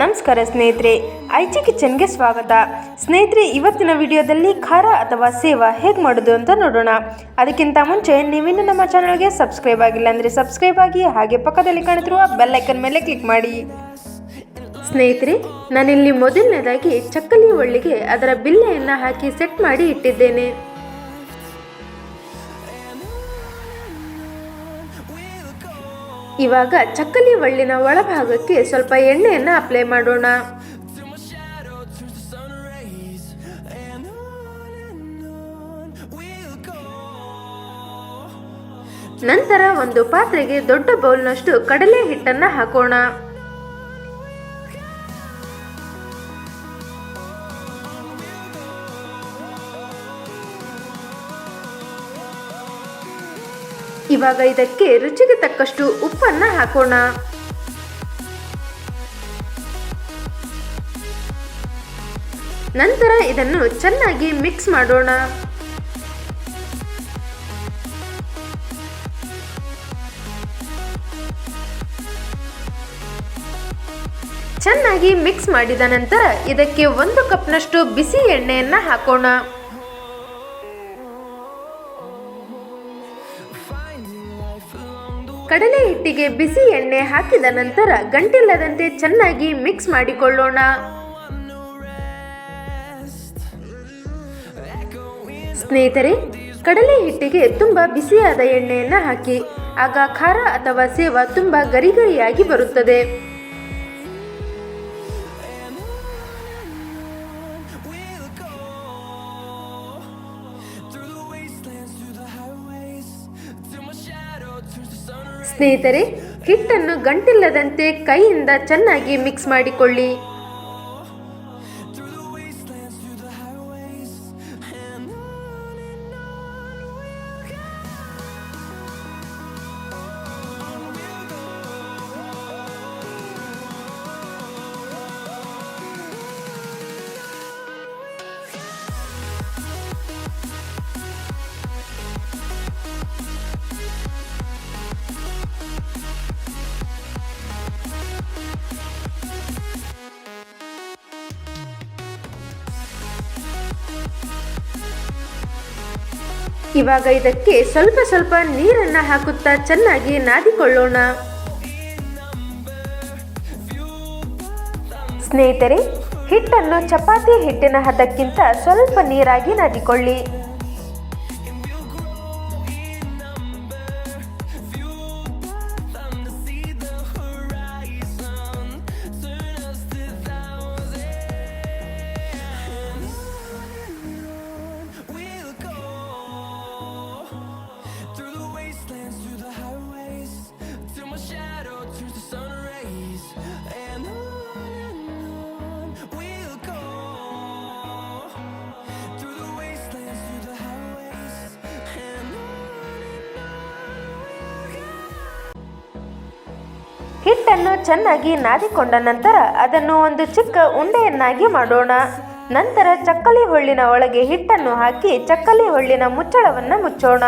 ನಮಸ್ಕಾರ ಸ್ನೇಹಿತರೆ. ಐಚಿ ಕಿಚನ್ಗೆ ಸ್ವಾಗತ. ಸ್ನೇಹಿತರೆ, ಇವತ್ತಿನ ವಿಡಿಯೋದಲ್ಲಿ ಖಾರ ಅಥವಾ ಸೇವಾ ಹೇಗೆ ಮಾಡೋದು ಅಂತ ನೋಡೋಣ. ಅದಕ್ಕಿಂತ ಮುಂಚೆ ನೀವಿನ್ನು ನಮ್ಮ ಚಾನಲ್ಗೆ ಸಬ್ಸ್ಕ್ರೈಬ್ ಆಗಿಲ್ಲ ಅಂದರೆ ಸಬ್ಸ್ಕ್ರೈಬ್ ಆಗಿ ಹಾಗೆ ಪಕ್ಕದಲ್ಲಿ ಕಾಣುತ್ತಿರುವ ಬೆಲ್ ಐಕನ್ ಮೇಲೆ ಕ್ಲಿಕ್ ಮಾಡಿ. ಸ್ನೇಹಿತರೆ, ನಾನಿಲ್ಲಿ ಮೊದಲನೇದಾಗಿ ಚಕ್ಕಲಿ ಒಳ್ಳಿಗೆ ಅದರ ಬಿಲ್ಲೆಯನ್ನು ಹಾಕಿ ಸೆಟ್ ಮಾಡಿ ಇಟ್ಟಿದ್ದೇನೆ. ಇವಾಗ ಚಕ್ಕಲಿ ಒಳ್ಳಿನ ಒಳಭಾಗಕ್ಕೆ ಸ್ವಲ್ಪ ಎಣ್ಣೆಯನ್ನು ಅಪ್ಲೈ ಮಾಡೋಣ. ನಂತರ ಒಂದು ಪಾತ್ರೆಗೆ ದೊಡ್ಡ ಬೌಲ್ನಷ್ಟು ಕಡಲೆ ಹಿಟ್ಟನ್ನು ಹಾಕೋಣ. ಇವಾಗ ಇದಕ್ಕೆ ರುಚಿಗೆ ತಕ್ಕಷ್ಟು ಉಪ್ಪನ್ನ ಹಾಕೋಣ. ನಂತರ ಇದನ್ನು ಚೆನ್ನಾಗಿ ಮಿಕ್ಸ್ ಮಾಡೋಣ. ಚೆನ್ನಾಗಿ ಮಿಕ್ಸ್ ಮಾಡಿದ ನಂತರ ಇದಕ್ಕೆ ಒಂದು ಕಪ್ನಷ್ಟು ಬಿಸಿ ಎಣ್ಣೆಯನ್ನ ಹಾಕೋಣ. ಕಡಲೆ ಹಿಟ್ಟಿಗೆ ಬಿಸಿ ಎಣ್ಣೆ ಹಾಕಿದ ನಂತರ ಗಂಟಿಲ್ಲದಂತೆ ಚೆನ್ನಾಗಿ ಮಿಕ್ಸ್ ಮಾಡಿಕೊಳ್ಳೋಣ. ಸ್ನೇಹಿತರೆ, ಕಡಲೆ ಹಿಟ್ಟಿಗೆ ತುಂಬ ಬಿಸಿಯಾದ ಎಣ್ಣೆಯನ್ನು ಹಾಕಿ, ಆಗ ಖಾರ ಅಥವಾ ಸೇವ ತುಂಬ ಗರಿಗರಿಯಾಗಿ ಬರುತ್ತದೆ. ಸ್ನೇಹಿತರೆ ಹಿಟ್ಟನ್ನು ಗಂಟಿಲ್ಲದಂತೆ ಕೈಯಿಂದ ಚೆನ್ನಾಗಿ ಮಿಕ್ಸ್ ಮಾಡಿಕೊಳ್ಳಿ. ಇವಾಗ ಇದಕ್ಕೆ ಸ್ವಲ್ಪ ಸ್ವಲ್ಪ ನೀರನ್ನ ಹಾಕುತ್ತಾ ಚೆನ್ನಾಗಿ ನಾದಿಕೊಳ್ಳೋಣ. ಸ್ನೇಹಿತರೆ, ಹಿಟ್ಟನ್ನು ಚಪಾತಿ ಹಿಟ್ಟಿನ ಹದಕ್ಕಿಂತ ಸ್ವಲ್ಪ ನೀರಾಗಿ ನಾದಿಕೊಳ್ಳಿ. ಹಿಟ್ಟನ್ನು ಚೆನ್ನಾಗಿ ನಾದಿಕೊಂಡ ನಂತರ ಅದನ್ನು ಒಂದು ಚಿಕ್ಕ ಉಂಡೆಯನ್ನಾಗಿ ಮಾಡೋಣ. ನಂತರ ಚಕ್ಕಲಿ ಹೊಳ್ಳಿನ ಒಳಗೆ ಹಿಟ್ಟನ್ನು ಹಾಕಿ ಚಕ್ಕಲಿ ಹೊಳ್ಳಿನ ಮುಚ್ಚಳವನ್ನು ಮುಚ್ಚೋಣ.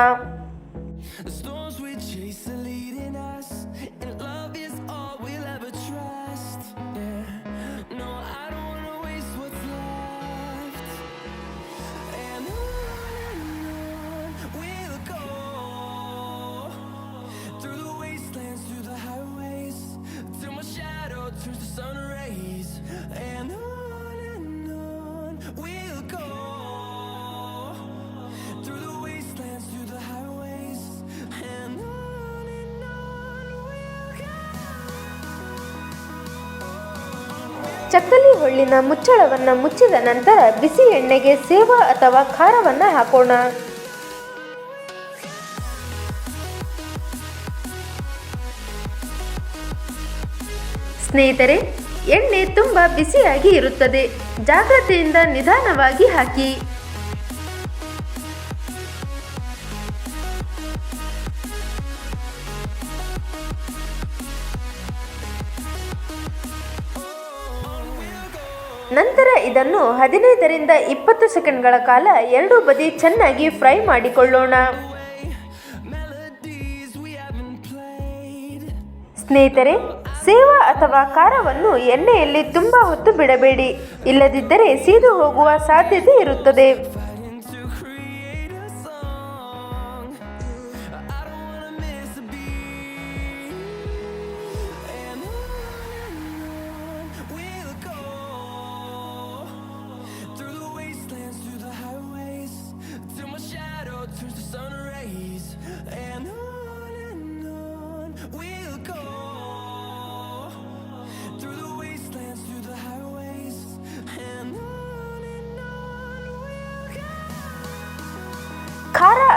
ಚಕ್ಕಲಿ ಹೊಳ್ಳಿನ ಮುಚ್ಚಳವನ್ನು ಮುಚ್ಚಿದ ನಂತರ ಬಿಸಿ ಎಣ್ಣೆಗೆ ಸೇವ ಅಥವಾ ಖಾರವನ್ನು ಹಾಕೋಣ. ಸ್ನೇಹಿತರೆ, ಎಣ್ಣೆ ತುಂಬ ಬಿಸಿಯಾಗಿ ಇರುತ್ತದೆ. ಜಾಗ್ರತೆಯಿಂದ ನಿಧಾನವಾಗಿ ಹಾಕಿ. ನಂತರ ಇದನ್ನು ಹದಿನೈದರಿಂದ ಇಪ್ಪತ್ತು ಸೆಕೆಂಡ್ಗಳ ಕಾಲ ಎರಡೂ ಬದಿ ಚೆನ್ನಾಗಿ ಫ್ರೈ ಮಾಡಿಕೊಳ್ಳೋಣ. ಸ್ನೇಹಿತರೆ, ಸೇವಾ ಅಥವಾ ಖಾರವನ್ನು ಎಣ್ಣೆಯಲ್ಲಿ ತುಂಬಾ ಹೊತ್ತು ಬಿಡಬೇಡಿ. ಇಲ್ಲದಿದ್ದರೆ ಸೀದು ಹೋಗುವ ಸಾಧ್ಯತೆ ಇರುತ್ತದೆ.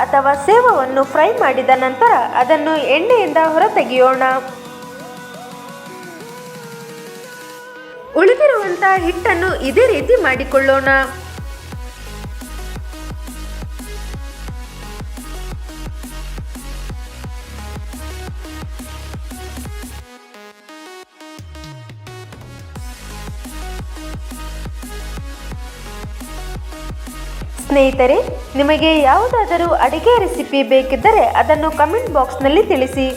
ಅಥವಾ ಸೇವವನ್ನು ಫ್ರೈ ಮಾಡಿದ ನಂತರ ಅದನ್ನು ಎಣ್ಣೆಯಿಂದ ಹೊರತೆಗೆಯೋಣ. ಉಳಿದಿರುವಂತಹ ಹಿಟ್ಟನ್ನು ಇದೇ ರೀತಿ ಮಾಡಿಕೊಳ್ಳೋಣ. ಸ್ನೇಹಿತರೆ ನಿಮಗೆ ಯಾವುದಾದರೂ ಅಡುಗೆ ರೆಸಿಪಿ ಬೇಕಿದ್ದರೆ ಅದನ್ನು ಕಮೆಂಟ್ ಬಾಕ್ಸ್ನಲ್ಲಿ ತಿಳಿಸಿ.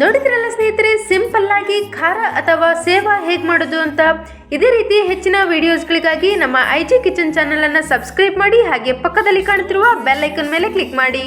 ನೋಡಿದ್ರಲ್ಲ ಸ್ನೇಹಿತರೆ ಸಿಂಪಲ್ ಆಗಿ ಖಾರ ಅಥವಾ ಸೇವಾ ಹೇಗೆ ಮಾಡೋದು ಅಂತ? ಇದೇ ರೀತಿ ಹೆಚ್ಚಿನ ವಿಡಿಯೋಸ್ಗಳಿಗಾಗಿ ನಮ್ಮ ಐ ಜಿ ಕಿಚನ್ ಚಾನಲನ್ನು ಸಬ್ಸ್ಕ್ರೈಬ್ ಮಾಡಿ, ಹಾಗೆ ಪಕ್ಕದಲ್ಲಿ ಕಾಣುತ್ತಿರುವ ಬೆಲ್ ಐಕನ್ ಮೇಲೆ ಕ್ಲಿಕ್ ಮಾಡಿ.